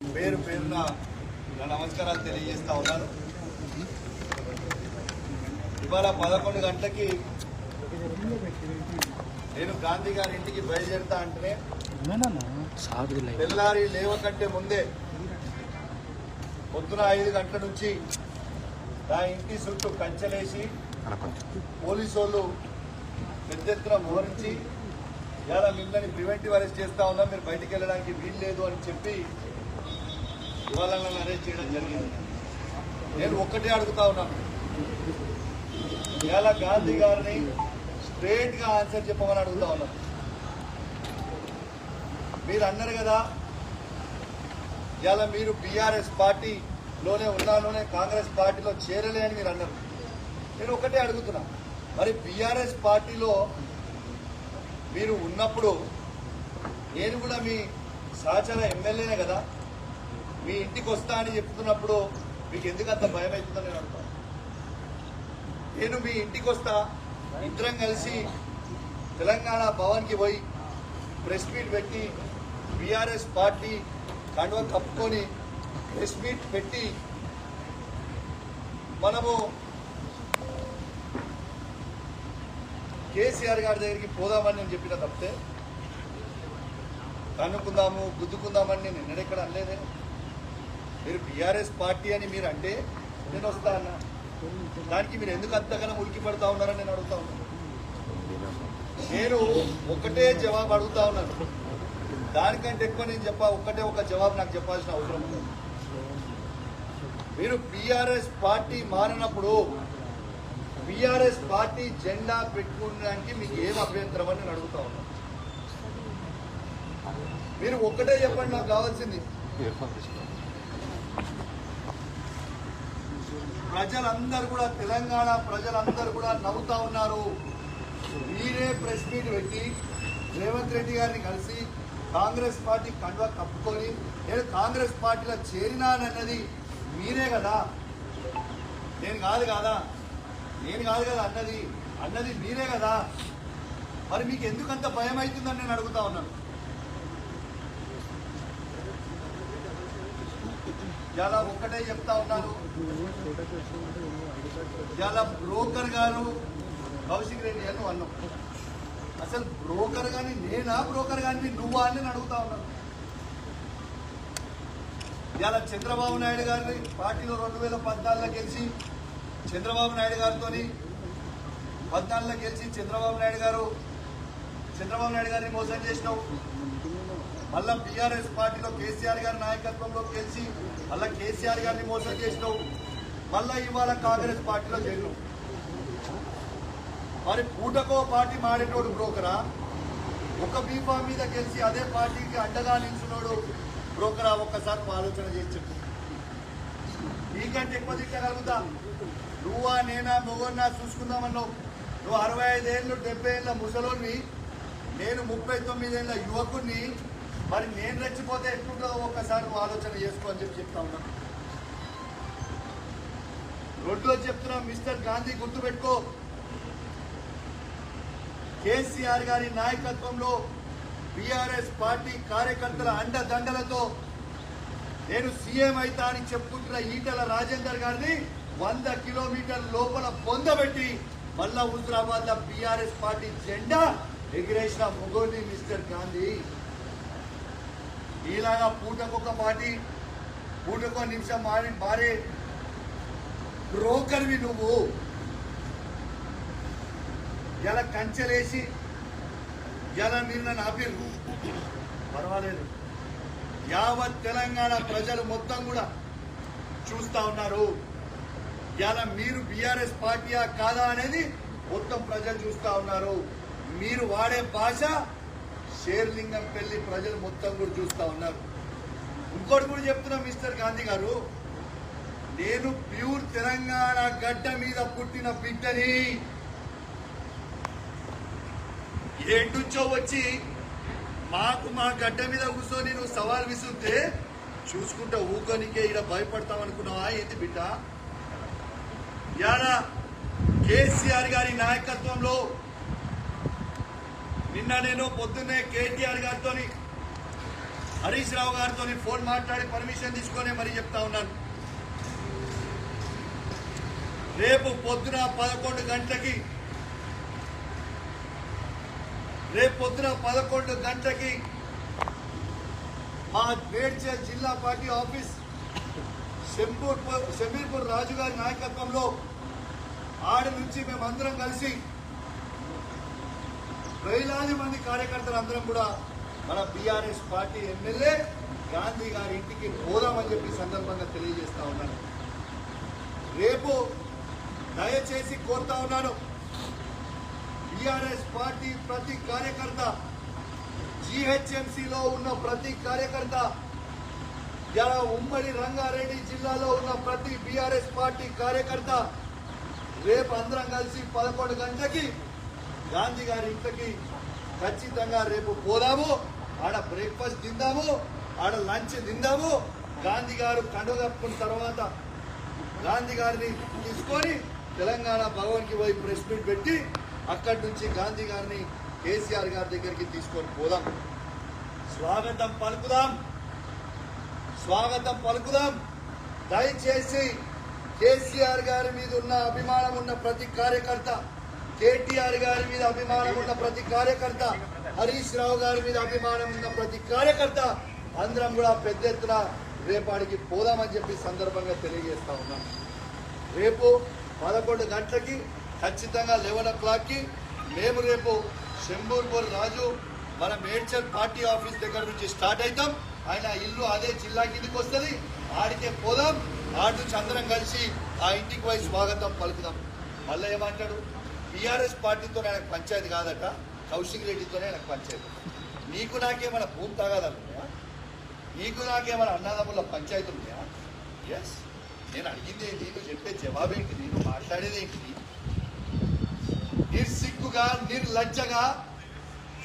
పేరు పేరున నమస్కారాలు తెలియజేస్తా ఉన్నాను. ఇవాళ పదకొండు గంటలకి నేను గాంధీ గారి ఇంటికి బయలుదేరుతా అంటేనే తెల్లారి లేవకంటే ముందే పొద్దున ఐదు గంటల నుంచి నా ఇంటి చుట్టూ కంచెలేసి పోలీసు వాళ్ళు పెద్ద ఎత్తున మోహరించి ఇలా మిమ్మల్ని ప్రివెంటివ్ అరెస్ట్ చేస్తా ఉన్నా మీరు బయటికి వెళ్ళడానికి వీలు లేదు అని చెప్పి ఇవాళ నన్ను అరెస్ట్ చేయడం జరిగింది. నేను ఒక్కటే అడుగుతా ఉన్నాను. ఇవాళ గాంధీ గారిని స్ట్రేట్గా ఆన్సర్ చెప్పమని అడుగుతా ఉన్నాను మీరు అన్నారు కదా ఇవాళ మీరు బీఆర్ఎస్ పార్టీలోనే ఉన్నాలోనే కాంగ్రెస్ పార్టీలో చేరలే అని మీరు అన్నారు నేను ఒకటే అడుగుతున్నా. మరి బీఆర్ఎస్ పార్టీలో మీరు ఉన్నప్పుడు నేను కూడా మీ సహచర ఎమ్మెల్యేనే కదా? మీ ఇంటికి వస్తా అని చెప్తున్నప్పుడు మీకు ఎందుకు అంత భయం అవుతుందని నేను అంటాను నేను మీ ఇంటికి వస్తా ఇద్దరం కలిసి తెలంగాణ భవన్కి పోయి ప్రెస్ మీట్ పెట్టి బీఆర్ఎస్ పార్టీ కండువ కప్పుకొని ప్రెస్ మీట్ పెట్టి మనము కేసీఆర్ గారి దగ్గరికి పోదామని నేను చెప్పిన తప్పితే కనుక్కుందాము గుద్దుకుందామని నేను ఎన్నడెక్కడ అనలేదే. మీరు బీఆర్ఎస్ పార్టీ అని మీరు అంటే నేను వస్తా అన్నా. దానికి మీరు ఎందుకు అంతగానో ఉలికి పడతా ఉన్నారని నేను అడుగుతా ఉన్నాను నేను ఒకటే జవాబు అడుగుతా ఉన్నాను. దానికంటే ఎక్కువ నేను చెప్పా ఒక్కటే ఒక జవాబు నాకు చెప్పాల్సిన అవసరం ఉంది. మీరు బీఆర్ఎస్ పార్టీ మారినప్పుడు బీఆర్ఎస్ పార్టీ జెండా పెట్టుకోవడానికి మీకు ఏం అభ్యంతరం అని నేను అడుగుతా ఉన్నాను మీరు ఒక్కటే చెప్పండి నాకు కావాల్సింది. ప్రజలందరూ కూడా తెలంగాణ ప్రజలందరూ కూడా నవ్వుతా ఉన్నారు. మీరే ప్రెస్ మీట్ పెట్టి రేవంత్ రెడ్డి గారిని కలిసి కాంగ్రెస్ పార్టీ కండువ కప్పుకొని నేను కాంగ్రెస్ పార్టీలో చేరినానన్నది మీరే కదా. నేను కాదు కదా. నేను కాదు కదా అన్నది అన్నది మీరే కదా. మరి మీకు ఎందుకంత భయం అవుతుందని నేను అడుగుతా ఉన్నాను. చాలా ఒక్కటే చెప్తా ఉన్నాను. ఇలా బ్రోకర్ గారు కౌశిక్ రెడ్డి అని అన్నాం. అసలు బ్రోకర్ గాని నేనా బ్రోకర్ గాని నువ్వా అని అడుగుతా ఉన్నాను. ఇలా చంద్రబాబు నాయుడు గారిని పార్టీలో రెండు వేల పద్నాలుగులో గెలిచి చంద్రబాబు నాయుడు గారితో పద్నాలుగులో గెలిచి చంద్రబాబు నాయుడు గారు చంద్రబాబు నాయుడు గారిని మోసం చేసినావు. మళ్ళా బీఆర్ఎస్ పార్టీలో కేసీఆర్ గారి నాయకత్వంలో గెలిచి మళ్ళా కేసీఆర్ గారిని మోసం చేసినావు. మళ్ళా ఇవాళ కాంగ్రెస్ పార్టీలో చేరినావు. మరి పూటకో పార్టీ మాడేటోడు బ్రోకరా? ఒక బీఫా మీద గెలిచి అదే పార్టీకి అండగా నిల్చున్నాడు బ్రోకరా? ఒక్కసారి ఆలోచన చేసి నీకంటే ఎక్కువ తిట్టగలుగుతా. నువ్వా నేనా మొగన్నా చూసుకుందామన్నావు. నువ్వు అరవై ఐదేళ్ళు డెబ్బై ఏళ్ళ ముసలోని నేను ముప్పై తొమ్మిదేళ్ళ యువకుడిని మరి నేను రెచ్చిపోతే ఎట్లుంటుందో ఒక్కసారి ఆలోచన చేసుకో అని చెప్పి చెప్తా ఉన్నాను రోడ్లో చెప్తున్నా మిస్టర్ గాంధీ గుర్తుపెట్టుకో. కేసీఆర్ గారి నాయకత్వంలో బీఆర్ఎస్ పార్టీ కార్యకర్తల అండదండలతో నేను సీఎం అయితా అని చెప్పుకుంటున్న ఈటల రాజేందర్ గారిని వంద కిలోమీటర్ లోపల పొందబెట్టి మళ్ళా హుజరాబాద్లో బీఆర్ఎస్ పార్టీ జెండా ఎగిరేసిన మొగోని మిస్టర్ గాంధీ. ఇలాగా పూటకొక పార్టీ పూటకు నిమిషం మారి మారే బ్రోకర్వి నువ్వు. ఇలా కంచెలేసి ఇలా మీరు నన్ను ఆపిర్రు పర్వాలేదు. యావత్ తెలంగాణ ప్రజలు మొత్తం కూడా చూస్తా ఉన్నారు. ఇలా మీరు బీఆర్ఎస్ పార్టీయా కాదా అనేది మొత్తం ప్రజలు చూస్తూ ఉన్నారు. మీరు వాడే భాష షేర్లింగం పెళ్ళి ప్రజలు మొత్తం కూడా చూస్తా ఉన్నారు. ఇంకోటి కూడా చెప్తున్నా మిస్టర్ గాంధీ గారు నేను ప్యూర్ తెలంగాణ గడ్డ మీద పుట్టిన బిడ్డని ఏడుంచో వచ్చి మాకు మా గడ్డ మీద కూర్చొని నువ్వు సవాల్ విసుంటే చూసుకుంటా ఊకొనికే ఇలా భయపడతాం అనుకున్నావా ఏంది బిడ్డ? ఇలా కేసీఆర్ గారి నాయకత్వంలో నిన్న నేను పొద్దున్నే కేటీఆర్ గారితో హరీష్ రావు గారితో ఫోన్ మాట్లాడి పర్మిషన్ తీసుకొని మరీ చెప్తా ఉన్నాను. రేపు పొద్దున పదకొండు గంటలకి రేపు పొద్దున పదకొండు గంటలకి మా మేడ్చల్ జిల్లా పార్టీ ఆఫీస్ షెంపూర్ షమీర్పూర్ రాజు గారి నాయకత్వంలో ఆడి నుంచి మేమందరం కలిసి వేలాది మంది కార్యకర్తలు అందరం కూడా మన బీఆర్ఎస్ పార్టీ ఎమ్మెల్యే గాంధీ గారి ఇంటికి పోదామని చెప్పి సందర్భంగా తెలియజేస్తా ఉన్నాను. రేపు దయచేసి కోరుతా ఉన్నాను బీఆర్ఎస్ పార్టీ ప్రతి కార్యకర్త జీహెచ్ఎంసీలో ఉన్న ప్రతి కార్యకర్త ఇలా ఉమ్మడి రంగారెడ్డి జిల్లాలో ఉన్న ప్రతి బీఆర్ఎస్ పార్టీ కార్యకర్త రేపు అందరం కలిసి పదకొండు గంటలకి గాంధీ గారి ఇంటికి ఖచ్చితంగా రేపు పోదాము. ఆడ బ్రేక్ఫాస్ట్ తిందాము. ఆడ లంచ్ తిందాము. గాంధీ గారు కండు కప్పుకున్న తర్వాత గాంధీ గారిని తీసుకొని తెలంగాణ భవన్కి పోయి ప్రెస్ మీట్ పెట్టి అక్కడి నుంచి గాంధీ గారిని కేసీఆర్ గారి దగ్గరికి తీసుకొని పోదాం. స్వాగతం పలుకుదాం. స్వాగతం పలుకుదాం. దయచేసి కేసీఆర్ గారి మీద ఉన్న అభిమానం ఉన్న ప్రతి కార్యకర్త కేటీఆర్ గారి మీద అభిమానం ఉన్న ప్రతి కార్యకర్త హరీష్ రావు గారి మీద అభిమానం ఉన్న ప్రతి కార్యకర్త అందరం కూడా పెద్ద ఎత్తున రేపాడికి పోదామని చెప్పి సందర్భంగా తెలియజేస్తా ఉన్నాం. రేపు పదకొండు గంటలకి ఖచ్చితంగా లెవెన్ ఓ క్లాక్కి మేము రేపు శంభూర్పూర్ రాజు మన మేడ్చల్ పార్టీ ఆఫీస్ దగ్గర నుంచి స్టార్ట్ అవుతాం. ఆయన ఇల్లు అదే జిల్లా కిందికి వస్తుంది. ఆడికే పోదాం. ఆడి నుంచి అందరం కలిసి ఆ ఇంటికి పోయి స్వాగతం పలుకుదాం. మళ్ళీ ఏమంటాడు? బీఆర్ఎస్ పార్టీతో ఆయనకు పంచాయతీ కాదట కౌశిక్ రెడ్డితోనే ఆయనకు పంచాయతీ. నీకు నాకేమైనా భూమి తాగాదనుకున్నా నీకు నాకేమైనా అన్నదమ్ముల పంచాయతీ ఉన్నాయా ఎస్ నేను అడిగింది ఏంటి? నువ్వు చెప్పే జవాబు ఏంటి? నేను మాట్లాడేది ఏంటి? నిర్సిగ్గుగా నిర్లజ్జగా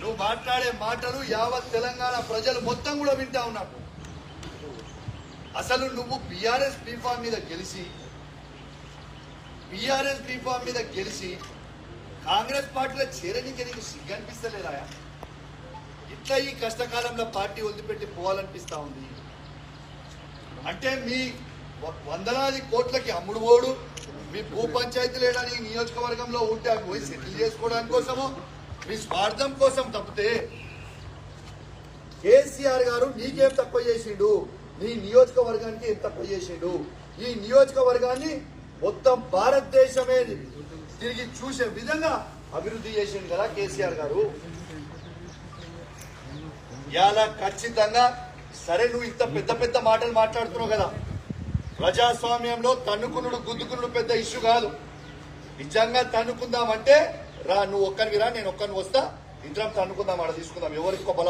నువ్వు మాట్లాడే మాటలు యావత్ తెలంగాణ ప్రజలు మొత్తం కూడా వింటా ఉన్నారు. అసలు నువ్వు బీఆర్ఎస్ బీఫామ్ మీద గెలిచి బీఆర్ఎస్ బీఫామ్ మీద గెలిచి కాంగ్రెస్ పార్టీలో చేరనీకి నీకు సిగ్గు అనిపిస్తలేదా ఇట్లా ఈ కష్టకాలంలో పార్టీ వదిలిపెట్టి పోవాలనిపిస్తా ఉంది. అంటే మీ వ- వందలాది కోట్లకి అమ్ముడు పోడు మీ భూ పంచాయతీలు ఏడాది నియోజకవర్గంలో ఉంటే అవి పోయి సెటిల్ చేసుకోవడానికి కోసము మీ స్వార్థం కోసం తప్పితే కేసీఆర్ గారు నీకేం తక్కువ చేసిండు? నీ నియోజకవర్గానికి ఏం తక్కువ చేసిండు? ఈ నియోజకవర్గాన్ని మొత్తం భారతదేశమే తిరిగి చూసే విధంగా అభివృద్ధి చేసింది కదా కేసీఆర్ గారు. ఇలా ఖచ్చితంగా సరే నువ్వు ఇంత పెద్ద పెద్ద మాటలు మాట్లాడుతున్నావు కదా. ప్రజాస్వామ్యంలో తన్నుకునుడు గుద్దుకునుడు పెద్ద ఇష్యూ కాదు. నిజంగా తన్నుకుందామంటే రా నువ్వు ఒక్కరికి రా నేను ఒక్కరిని వస్తా. ఇద్దరం తన్నుకుందాం ఆడ తీసుకుందాం. ఎవరికి ఒక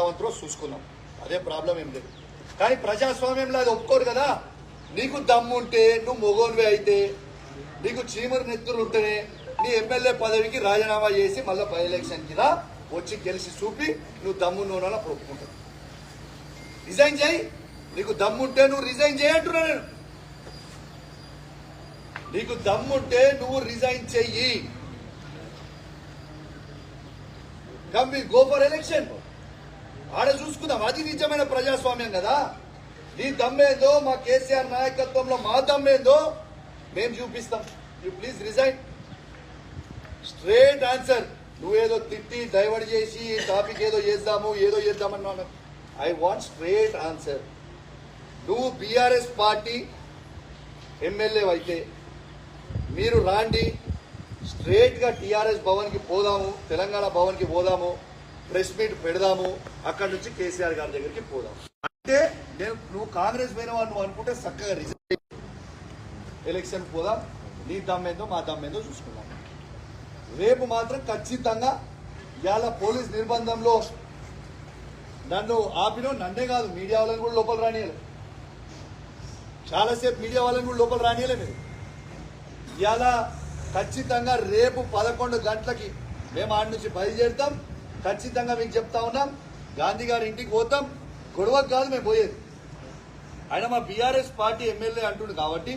చూసుకుందాం. అదే ప్రాబ్లం ఏం లేదు. కానీ ప్రజాస్వామ్యంలో అది ఒప్పుకోరు కదా. నీకు దమ్ము ఉంటే నువ్వు మొగోన్వే అయితే నీకు చీమరు నెత్తులు ఉంటేనే నీ ఎమ్మెల్యే పదవికి రాజీనామా చేసి మళ్ళీ బై ఎలక్షన్కి రా వచ్చి గెలిచి చూపి నువ్వు దమ్ము నూనె అప్పుడు ఒప్పుకుంటావు రిజైన్ చేయి. నీకు దమ్ముంటే నువ్వు రిజైన్ చేయంటున్నా నేను. నీకు దమ్ముంటే నువ్వు రిజైన్ చెయ్యి. Come we go for election. ఆడ చూసుకుందాం. అది నిజమైన ప్రజాస్వామ్యం కదా. నీ దమ్మేందో మా కేసీఆర్ నాయకత్వంలో మా దమ్మేందో మేము చూపిస్తాం. You please resign straight answer నువ్వేదో తిట్టి డైవర్ట్ చేసి టాపిక్ ఏదో చేద్దాము ఏదో చేద్దామన్నా ఐ వాంట్ స్ట్రేట్ ఆన్సర్ నువ్వు బీఆర్ఎస్ పార్టీ ఎమ్మెల్యే అయితే మీరు రాండి. స్ట్రేట్గా టీఆర్ఎస్ భవన్కి పోదాము తెలంగాణ భవన్కి పోదాము ప్రెస్ మీట్ పెడదాము అక్కడ నుంచి కేసీఆర్ గారి దగ్గరికి పోదాము. అంటే నేను నువ్వు కాంగ్రెస్ పోయిన వాడు నువ్వు అనుకుంటే చక్కగా రిజైన్ ఎలక్షన్ పోదాం? నీ దమ్మేందో మా దమ్మేందో చూసుకుందాం. రేపు మాత్రం ఖచ్చితంగా ఇవాళ పోలీస్ నిర్బంధంలో నన్ను ఆపిన నన్నే కాదు మీడియా వాళ్ళని కూడా లోపల రానియలే చాలాసేపు మీడియా వాళ్ళని కూడా లోపల రానియలే మీరు. ఇవాళ ఖచ్చితంగా రేపు పదకొండు గంటలకి మేము ఆడి నుంచి బయలుదేరుతాం. ఖచ్చితంగా మీకు చెప్తా ఉన్నాం. గాంధీ గారి ఇంటికి పోతాం. గొడవకు కాదు మేము పోయేది. ఆయన మా బీఆర్ఎస్ పార్టీ ఎమ్మెల్యే అంటుండు కాబట్టి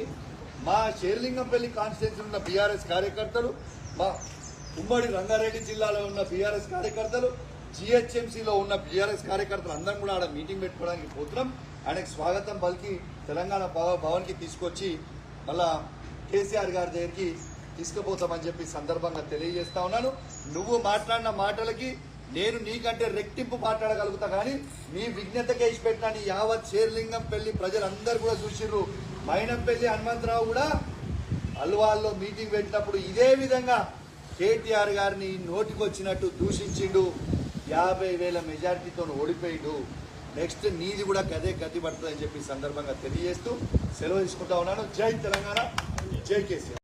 మా షేర్లింగంపల్లి కాన్స్టిట్యూన్సీ ఉన్న బీఆర్ఎస్ కార్యకర్తలు మా ఉమ్మడి రంగారెడ్డి జిల్లాలో ఉన్న బీఆర్ఎస్ కార్యకర్తలు జిహెచ్ఎంసీలో ఉన్న బీఆర్ఎస్ కార్యకర్తలు అందరం కూడా ఆడ మీటింగ్ పెట్టుకోవడానికి పోతున్నాం. ఆయనకు స్వాగతం పలికి తెలంగాణ భవ- భవన్కి తీసుకొచ్చి మళ్ళా కేసీఆర్ గారి దగ్గరికి తీసుకుపోతామని చెప్పి సందర్భంగా తెలియజేస్తా ఉన్నాను. నువ్వు మాట్లాడిన మాటలకి నేను నీకంటే రెట్టింపు మాట్లాడగలుగుతా కానీ నీ విజ్ఞతకే ఇచ్చిపెట్టిన నీ యావత్ షేర్లింగం పెళ్ళి ప్రజలందరూ కూడా చూసిర్రు. మైనంపల్లి హనుమంతరావు కూడా అల్వాల్లో మీటింగ్ పెట్టినప్పుడు ఇదే విధంగా కేటీఆర్ గారిని నోటికొచ్చినట్టు దూషించిండు. యాభై వేల మెజారిటీతో ఓడిపోయిండు. నెక్స్ట్ నీది కూడా గదే గతి పడుతుందని చెప్పి సందర్భంగా తెలియజేస్తూ సెలవు తీసుకుంటా ఉన్నాను. జై తెలంగాణ. జై కేసీఆర్.